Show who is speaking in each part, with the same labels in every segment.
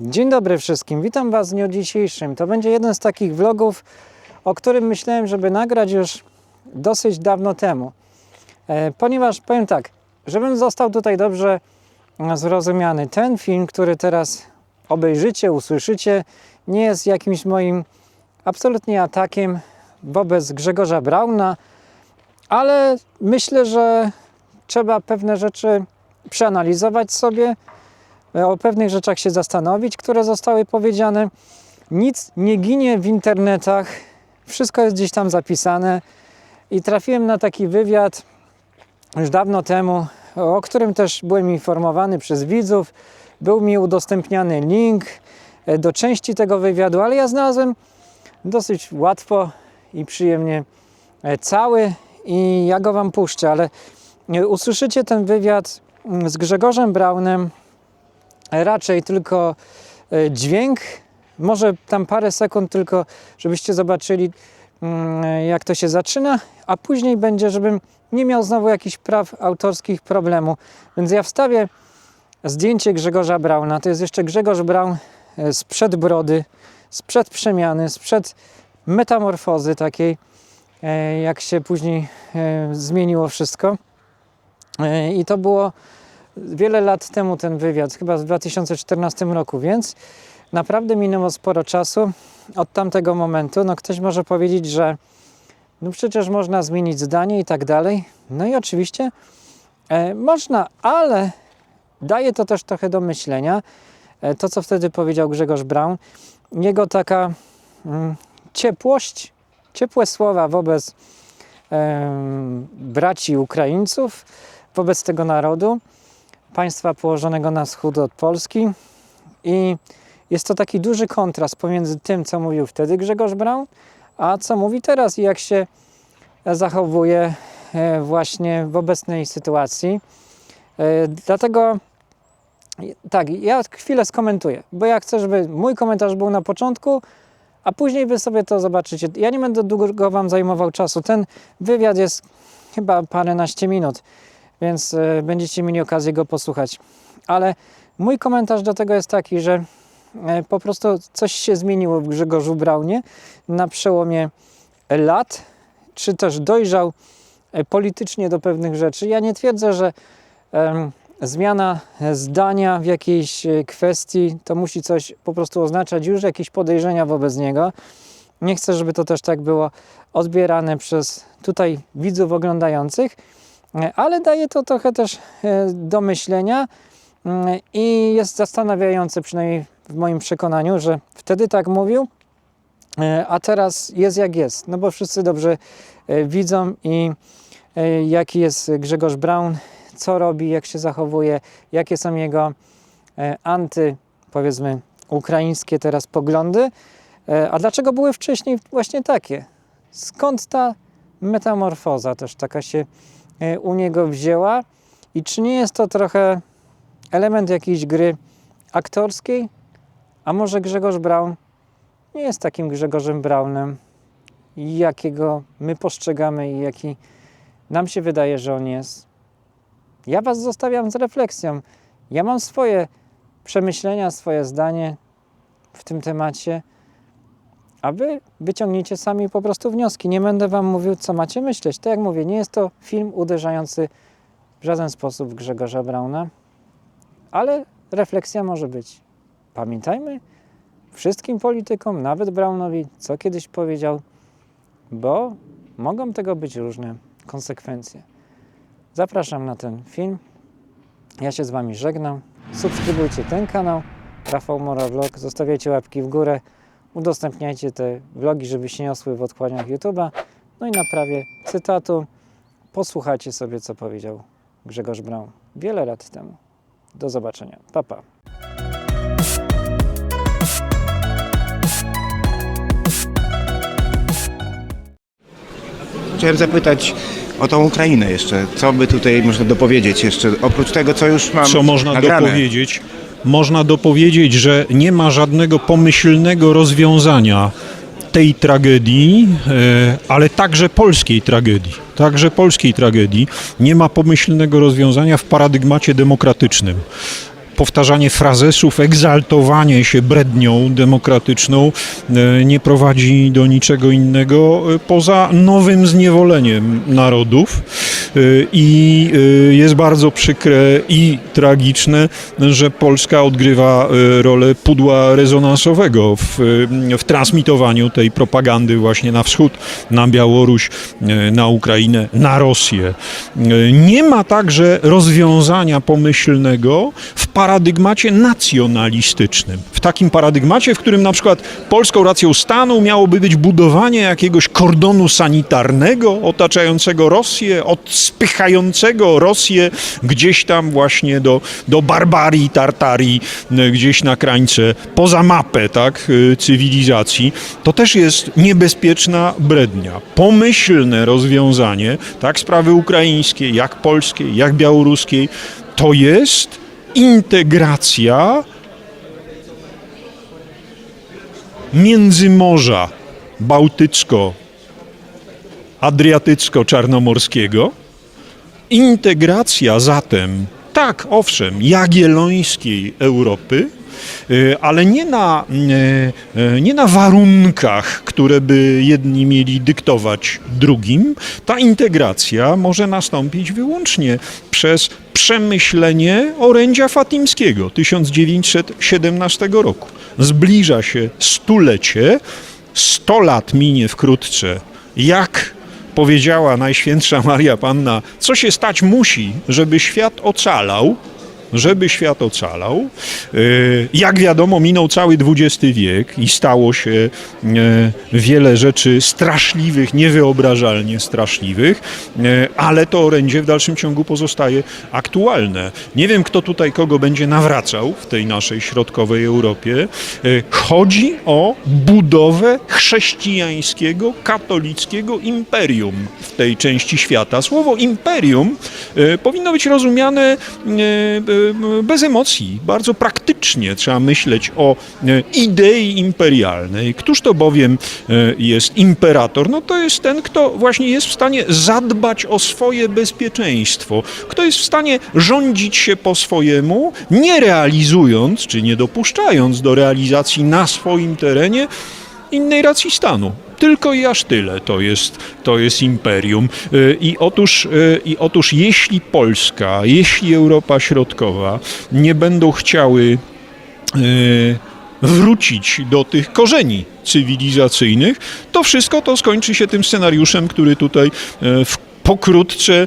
Speaker 1: Dzień dobry wszystkim, witam Was w dniu dzisiejszym. To będzie jeden z takich vlogów, o którym myślałem, żeby nagrać już dosyć dawno temu. E, ponieważ powiem tak, żebym został tutaj dobrze e, zrozumiany, ten film, który teraz obejrzycie, usłyszycie, nie jest jakimś moim absolutnie atakiem wobec Grzegorza Brauna, ale myślę, że trzeba pewne rzeczy przeanalizować sobie, o pewnych rzeczach się zastanowić, które zostały powiedziane. Nic nie ginie w internetach, wszystko jest gdzieś tam zapisane i trafiłem na taki wywiad już dawno temu, o którym też byłem informowany przez widzów. Był mi udostępniany link e, do części tego wywiadu, ale ja znalazłem dosyć łatwo i przyjemnie e, cały i ja go Wam puszczę, ale e, usłyszycie ten wywiad mm, z Grzegorzem Braunem, e, raczej tylko e, dźwięk, może tam parę sekund tylko, żebyście zobaczyli mm, jak to się zaczyna, a później będzie, żebym nie miał znowu jakichś praw autorskich problemu. Więc ja wstawię zdjęcie Grzegorza Brauna. To jest jeszcze Grzegorz Braun e, sprzed brody, sprzed przemiany, sprzed metamorfozy takiej, e, jak się później zmieniło wszystko. I to było wiele lat temu ten wywiad, chyba w 2014 roku, więc naprawdę minęło sporo czasu od tamtego momentu. No ktoś może powiedzieć, że no przecież można zmienić zdanie i tak dalej. No i oczywiście e, można, ale daje to też trochę do myślenia. E, to, co wtedy powiedział Grzegorz Braun, jego taka mm, ciepłość, ciepłe słowa wobec em, braci Ukraińców, wobec tego narodu, państwa położonego na wschód od Polski. I jest to taki duży kontrast pomiędzy tym, co mówił wtedy Grzegorz Braun, a co mówi teraz i jak się zachowuje e, właśnie w obecnej sytuacji. E, Dlatego tak, ja chwilę skomentuję, bo ja chcę, żeby mój komentarz był na początku, a później wy sobie to zobaczycie. Ja nie będę długo wam zajmował czasu. Ten wywiad jest chyba paręnaście minut, więc e, będziecie mieli okazję go posłuchać. Ale mój komentarz do tego jest taki, że e, po prostu coś się zmieniło w Grzegorzu Braunie na przełomie lat, czy też dojrzał e, politycznie do pewnych rzeczy. Ja nie twierdzę, że em, zmiana zdania w jakiejś kwestii to musi coś po prostu oznaczać, już jakieś podejrzenia wobec niego. Nie chcę, żeby to też tak było odbierane przez tutaj widzów oglądających, ale daje to trochę też e, do myślenia mm, i jest zastanawiające, przynajmniej w moim przekonaniu, że wtedy tak mówił, e, a teraz jest jak jest. No bo wszyscy dobrze e, widzą i jaki jest Grzegorz Braun, co robi, jak się zachowuje, jakie są jego anty, powiedzmy, ukraińskie teraz poglądy. A dlaczego były wcześniej właśnie takie? Skąd ta metamorfoza też taka się u niego wzięła? I czy nie jest to trochę element jakiejś gry aktorskiej? A może Grzegorz Braun nie jest takim Grzegorzem Braunem, jakiego my postrzegamy i jaki nam się wydaje, że on jest? Ja Was zostawiam z refleksją. Ja mam swoje przemyślenia, swoje zdanie w tym temacie, a Wy wyciągnijcie sami po prostu wnioski. Nie będę Wam mówił, co macie myśleć. Tak jak mówię, nie jest to film uderzający w żaden sposób Grzegorza Brauna, ale refleksja może być. Pamiętajmy wszystkim politykom, nawet Braunowi, co kiedyś powiedział, bo mogą tego być różne konsekwencje. Zapraszam na ten film. Ja się z Wami żegnam. Subskrybujcie ten kanał, Rafał Mora Vlog. Zostawiajcie łapki w górę. Udostępniajcie te vlogi, żeby się niosły w odkładniach YouTube'a. No i na prawie cytatu posłuchajcie sobie, co powiedział Grzegorz Braun wiele lat temu. Do zobaczenia. Pa, pa.
Speaker 2: Chciałem zapytać o tą Ukrainę jeszcze. Co by tutaj można dopowiedzieć jeszcze, oprócz tego, co już mam
Speaker 3: Co można
Speaker 2: nagrane.
Speaker 3: dopowiedzieć? Można dopowiedzieć, że nie ma żadnego pomyślnego rozwiązania tej tragedii, e, ale także polskiej tragedii. Także polskiej tragedii nie ma pomyślnego rozwiązania w paradygmacie demokratycznym. powtarzanie frazesów, egzaltowanie się brednią demokratyczną e, nie prowadzi do niczego innego e, poza nowym zniewoleniem narodów. E, I e, jest bardzo przykre i tragiczne, że Polska odgrywa e, rolę pudła rezonansowego w, w transmitowaniu tej propagandy właśnie na wschód, na Białoruś, na Ukrainę, na Rosję. Nie ma także rozwiązania pomyślnego w paradygmacie nacjonalistycznym. W takim paradygmacie, w którym na przykład polską racją stanu miałoby być budowanie jakiegoś kordonu sanitarnego otaczającego Rosję, odspychającego Rosję gdzieś tam właśnie do, do barbarii, tartarii, e, gdzieś na krańce, poza mapę tak, e, cywilizacji, to też jest niebezpieczna brednia. Pomyślne rozwiązanie, tak sprawy ukraińskiej, jak polskiej, jak białoruskiej, to jest integracja międzymorza bałtycko-adriatycko-czarnomorskiego. Integracja zatem, tak, owszem, jagiellońskiej Europy, ale nie na, y, y, nie na warunkach, które by jedni mieli dyktować drugim. Ta integracja może nastąpić wyłącznie przez przemyślenie orędzia fatimskiego 1917 roku. Zbliża się stulecie, 100 lat minie wkrótce, jak powiedziała Najświętsza Maria Panna, co się stać musi, żeby świat ocalał, żeby świat ocalał. Y, Jak wiadomo, minął cały XX wiek i stało się y, wiele rzeczy straszliwych, niewyobrażalnie straszliwych, y, ale to orędzie w dalszym ciągu pozostaje aktualne. Nie wiem, kto tutaj kogo będzie nawracał w tej naszej środkowej Europie. Chodzi o budowę chrześcijańskiego, katolickiego imperium w tej części świata. Słowo imperium powinno być rozumiane bez emocji, bardzo praktycznie trzeba myśleć o y, idei imperialnej. Któż to bowiem y, jest imperator? No to jest ten, kto właśnie jest w stanie zadbać o swoje bezpieczeństwo, kto jest w stanie rządzić się po swojemu, nie realizując czy nie dopuszczając do realizacji na swoim terenie innej racji stanu. Tylko i aż tyle to jest, to jest imperium. Y, I otóż, y, I otóż jeśli Polska, jeśli Europa Środkowa nie będą chciały y, wrócić do tych korzeni cywilizacyjnych, to wszystko to skończy się tym scenariuszem, który tutaj w pokrótce,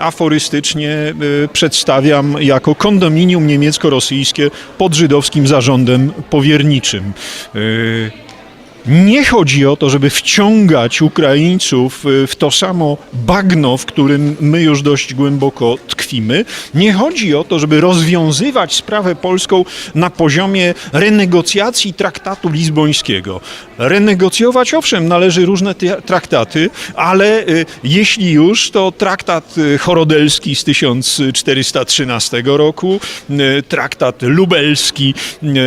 Speaker 3: aforystycznie przedstawiam jako kondominium niemiecko-rosyjskie pod żydowskim zarządem powierniczym. Nie chodzi o to, żeby wciągać Ukraińców y, w to samo bagno, w którym my już dość głęboko tkwimy. Nie chodzi o to, żeby rozwiązywać sprawę polską na poziomie renegocjacji traktatu lizbońskiego. Renegocjować, owszem, należy różne ty- traktaty, ale y, jeśli już, to traktat y, chorodelski z 1413 roku, traktat lubelski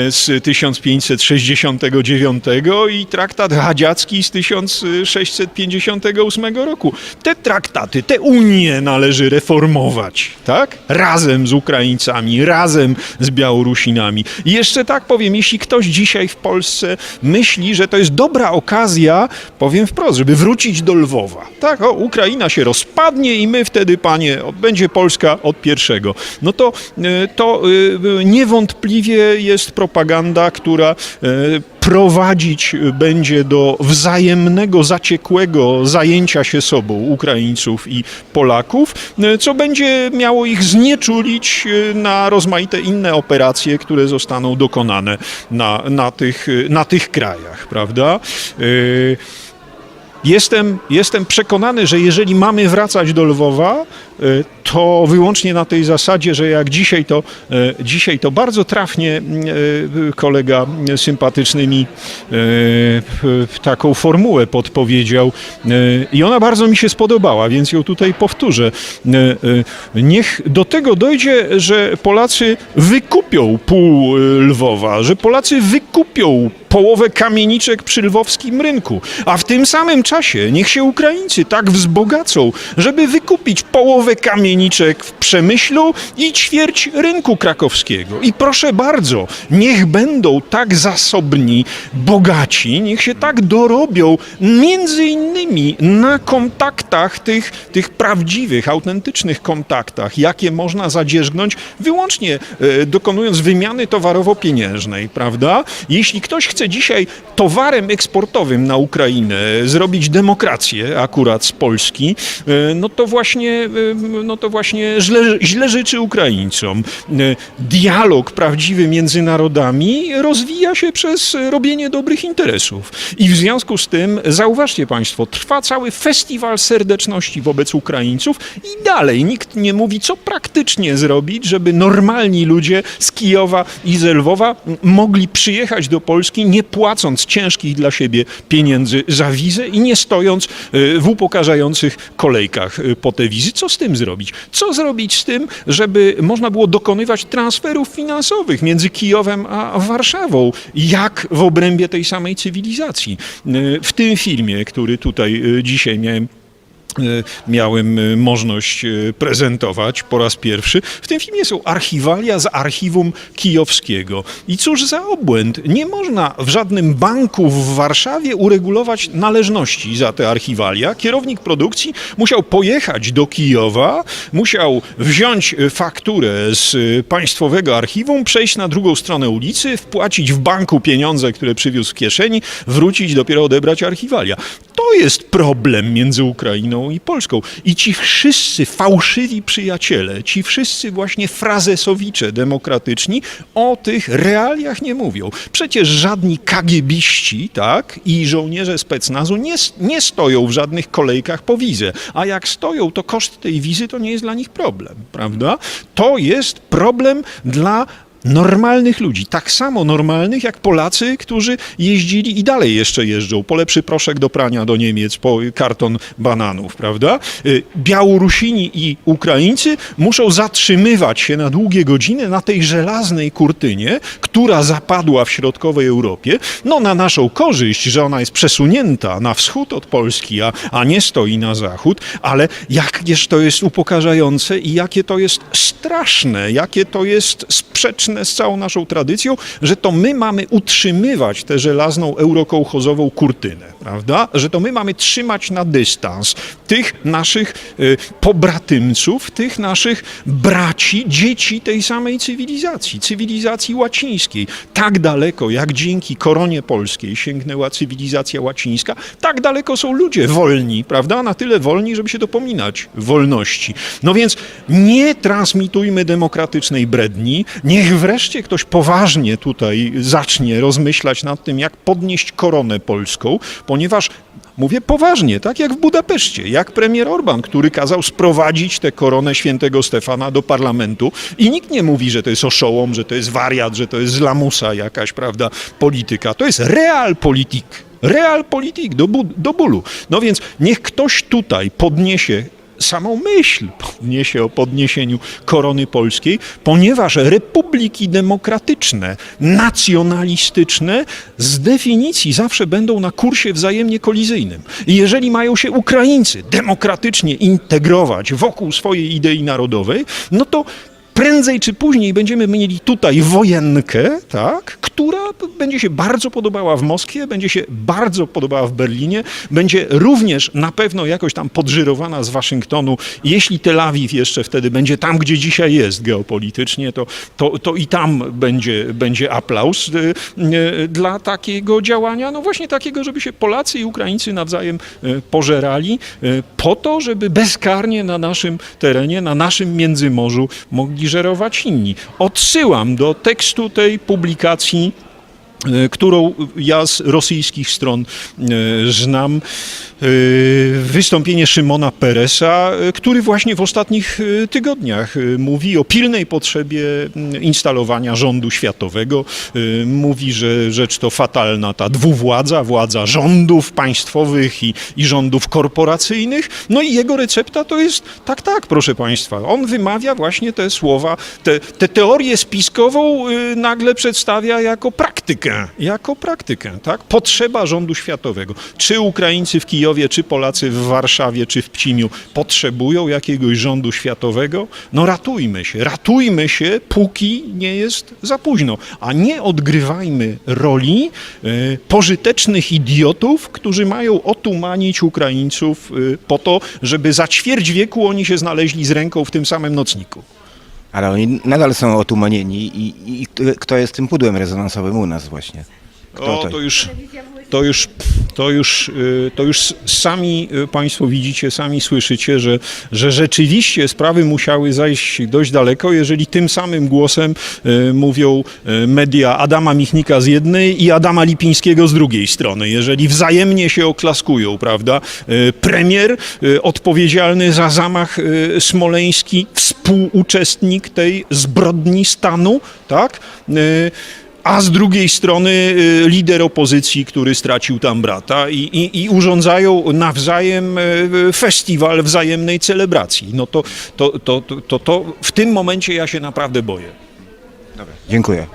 Speaker 3: z 1569 i traktat hadziacki z 1658 roku. Te traktaty, te unie należy reformować, tak? Razem z Ukraińcami, razem z Białorusinami. I jeszcze tak powiem, jeśli ktoś dzisiaj w Polsce myśli, że to jest dobra okazja, powiem wprost, żeby wrócić do Lwowa. Tak, o, Ukraina się rozpadnie i my wtedy, panie, będzie Polska od pierwszego. No to, e, to e, niewątpliwie jest propaganda, która e, prowadzić będzie do wzajemnego, zaciekłego zajęcia się sobą Ukraińców i Polaków, co będzie miało ich znieczulić e, na rozmaite inne operacje, które zostaną dokonane na, na, tych, na tych krajach, prawda? E, Jestem, jestem przekonany, że jeżeli mamy wracać do Lwowa, to wyłącznie na tej zasadzie, że jak dzisiaj to, e, dzisiaj to bardzo trafnie e, kolega sympatyczny mi taką formułę podpowiedział i ona bardzo mi się spodobała, więc ją tutaj powtórzę. Niech do tego dojdzie, że Polacy wykupią pół Lwowa, że Polacy wykupią połowę kamieniczek przy lwowskim rynku, a w tym samym czasie niech się Ukraińcy tak wzbogacą, żeby wykupić połowę kamieniczek w Przemyślu i ćwierć rynku krakowskiego. I proszę bardzo, niech będą tak zasobni, bogaci, niech się tak dorobią, między innymi na kontaktach tych, tych prawdziwych, autentycznych kontaktach, jakie można zadzierzgnąć wyłącznie e, dokonując wymiany towarowo-pieniężnej, prawda? Jeśli ktoś chce dzisiaj towarem eksportowym na Ukrainę zrobić demokrację akurat z Polski, e, no to właśnie, e, no to właśnie źle, źle życzy Ukraińcom. E, Dialog prawdziwy między narodami rozwija się przez robienie dobrych interesów. I w związku z tym, zauważcie Państwo, trwa cały festiwal serdeczności wobec Ukraińców i dalej nikt nie mówi, co praktycznie zrobić, żeby normalni ludzie z Kijowa i z Lwowa mogli przyjechać do Polski, nie płacąc ciężkich dla siebie pieniędzy za wizę i nie stojąc y, w upokarzających kolejkach y, po te wizy. Co z tym zrobić? Co zrobić z tym, żeby można było dokonywać transferów finansowych między Kijowem a Warszawą, jak w obrębie tej samej cywilizacji? Y, W tym filmie, który tutaj y, dzisiaj miałem miałem y, możliwość y, prezentować po raz pierwszy. W tym filmie są archiwalia z archiwum kijowskiego. I cóż za obłęd. Nie można w żadnym banku w Warszawie uregulować należności za te archiwalia. Kierownik produkcji musiał pojechać do Kijowa, musiał wziąć fakturę z państwowego archiwum, przejść na drugą stronę ulicy, wpłacić w banku pieniądze, które przywiózł w kieszeni, wrócić, dopiero odebrać archiwalia. To jest problem między Ukrainą i Polską. I ci wszyscy fałszywi przyjaciele, ci wszyscy właśnie frazesowicze demokratyczni o tych realiach nie mówią. Przecież żadni kagiebiści, tak, i żołnierze specnazu nie, nie stoją w żadnych kolejkach po wizę. A jak stoją, to koszt tej wizy to nie jest dla nich problem, prawda? To jest problem dla normalnych ludzi, tak samo normalnych jak Polacy, którzy jeździli i dalej jeszcze jeżdżą. Po lepszy proszek do prania do Niemiec, po karton bananów, prawda? Y, Białorusini i Ukraińcy muszą zatrzymywać się na długie godziny na tej żelaznej kurtynie, która zapadła w środkowej Europie, no na naszą korzyść, że ona jest przesunięta na wschód od Polski, a, a nie stoi na zachód, ale jakież to jest upokarzające i jakie to jest straszne, jakie to jest sprzeczne z całą naszą tradycją, że to my mamy utrzymywać tę żelazną eurokołchozową kurtynę, prawda? Że to my mamy trzymać na dystans tych naszych y, pobratymców, tych naszych braci, dzieci tej samej cywilizacji, cywilizacji łacińskiej. Tak daleko, jak dzięki koronie polskiej sięgnęła cywilizacja łacińska, tak daleko są ludzie wolni, prawda? Na tyle wolni, żeby się dopominać wolności. No więc nie transmitujmy demokratycznej bredni, niech wreszcie ktoś poważnie tutaj zacznie rozmyślać nad tym, jak podnieść koronę polską, ponieważ Mówię poważnie, tak jak w Budapeszcie, jak premier Orban, który kazał sprowadzić tę koronę świętego Stefana do parlamentu i nikt nie mówi, że to jest oszołom, że to jest wariat, że to jest z lamusa jakaś, prawda, polityka. To jest realpolitik. Realpolitik do, do bólu. No więc niech ktoś tutaj podniesie samą myśl podniesie o podniesieniu korony polskiej, ponieważ republiki demokratyczne, nacjonalistyczne z definicji zawsze będą na kursie wzajemnie kolizyjnym. I jeżeli mają się Ukraińcy demokratycznie integrować wokół swojej idei narodowej, no to prędzej czy później będziemy mieli tutaj wojenkę, tak, która będzie się bardzo podobała w Moskwie, będzie się bardzo podobała w Berlinie, będzie również na pewno jakoś tam podżyrowana z Waszyngtonu. Jeśli Tel Awiw jeszcze wtedy będzie tam, gdzie dzisiaj jest geopolitycznie, to, to, to i tam będzie, będzie aplauz y, y, dla takiego działania, no właśnie takiego, żeby się Polacy i Ukraińcy nawzajem y, pożerali, po to, żeby bezkarnie na naszym terenie, na naszym Międzymorzu mogli żerować inni. Odsyłam do tekstu tej publikacji którą ja z rosyjskich stron e, znam, e, wystąpienie Szymona Peresa, e, który właśnie w ostatnich e, tygodniach e, mówi o pilnej potrzebie m, instalowania rządu światowego. E, Mówi, że rzecz to fatalna ta dwuwładza, władza rządów państwowych i, i rządów korporacyjnych. No i jego recepta to jest tak, tak, proszę Państwa. On wymawia właśnie te słowa, te, tę teorię spiskową y, nagle przedstawia jako praktykę jako praktykę, tak? Potrzeba rządu światowego. Czy Ukraińcy w Kijowie, czy Polacy w Warszawie, czy w Pcimiu potrzebują jakiegoś rządu światowego? No ratujmy się, ratujmy się, póki nie jest za późno, a nie odgrywajmy roli e, pożytecznych idiotów, którzy mają otumanić Ukraińców e, po to, żeby za ćwierć wieku oni się znaleźli z ręką w tym samym nocniku.
Speaker 2: Ale oni nadal są otumanieni i, i kto- kto jest tym pudłem rezonansowym u nas właśnie? Kto
Speaker 3: O, to już, to już, to już, y, to już sami y, Państwo widzicie, sami słyszycie, że, że rzeczywiście sprawy musiały zajść dość daleko, jeżeli tym samym głosem y, mówią media Adama Michnika z jednej i Adama Lipińskiego z drugiej strony. Jeżeli wzajemnie się oklaskują, prawda? Premier odpowiedzialny za zamach smoleński, współuczestnik tej zbrodni stanu, tak? Y, a z drugiej strony y, lider opozycji, który stracił tam brata i, i, i urządzają nawzajem y, festiwal wzajemnej celebracji. No to, to, to, to, to, to w tym momencie ja się naprawdę boję.
Speaker 2: Dziękuję.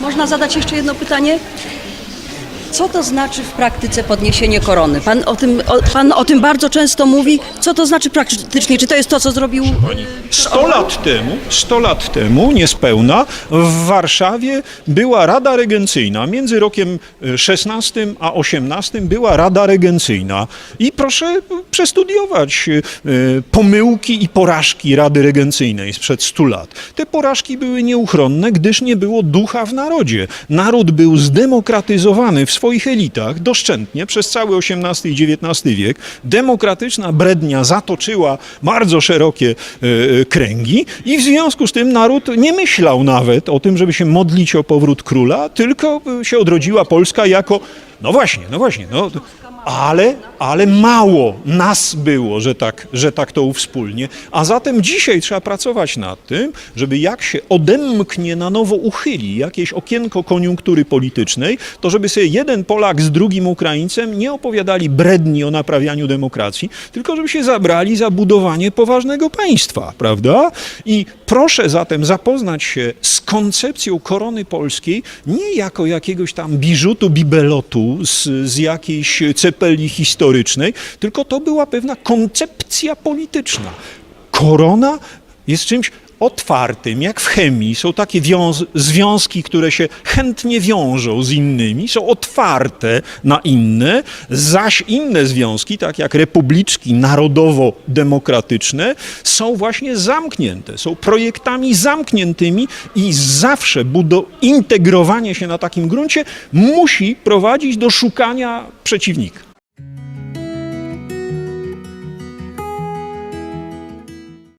Speaker 4: Można zadać jeszcze jedno pytanie? Co to znaczy w praktyce podniesienie korony? Pan o tym, o, pan o tym bardzo często mówi. Co to znaczy praktycznie? Czy to jest to, co zrobił...
Speaker 3: 100 lat temu, 100 lat temu, niespełna, w Warszawie była Rada Regencyjna. Między rokiem e, 16 a 18 była Rada Regencyjna. I proszę przestudiować e, pomyłki i porażki Rady Regencyjnej sprzed 100 lat. Te porażki były nieuchronne, gdyż nie było ducha w narodzie. Naród był zdemokratyzowany w swoich elitach doszczętnie przez cały XVIII i XIX wiek. Demokratyczna brednia zatoczyła bardzo szerokie e, kręgi i w związku z tym naród nie myślał nawet o tym, żeby się modlić o powrót króla, tylko e, się odrodziła Polska jako, no właśnie, no właśnie, no, ale, ale mało nas było, że tak, że tak to uwspólnie. A zatem dzisiaj trzeba pracować nad tym, żeby jak się odemknie na nowo uchyli jakieś okienko koniunktury politycznej, to żeby sobie jeden Polak z drugim Ukraińcem nie opowiadali bredni o naprawianiu demokracji, tylko żeby się zabrali za budowanie poważnego państwa, prawda? I proszę zatem zapoznać się z koncepcją korony polskiej nie jako jakiegoś tam biżutu, bibelotu z, z jakiejś cepeli historycznej, tylko to była pewna koncepcja polityczna. Korona jest czymś otwartym, jak w chemii. Są takie wiąz- związki, które się chętnie wiążą z innymi, są otwarte na inne, zaś inne związki, tak jak republiczki narodowo-demokratyczne, są właśnie zamknięte, są projektami zamkniętymi i zawsze integrowanie się na takim gruncie musi prowadzić do szukania przeciwnika.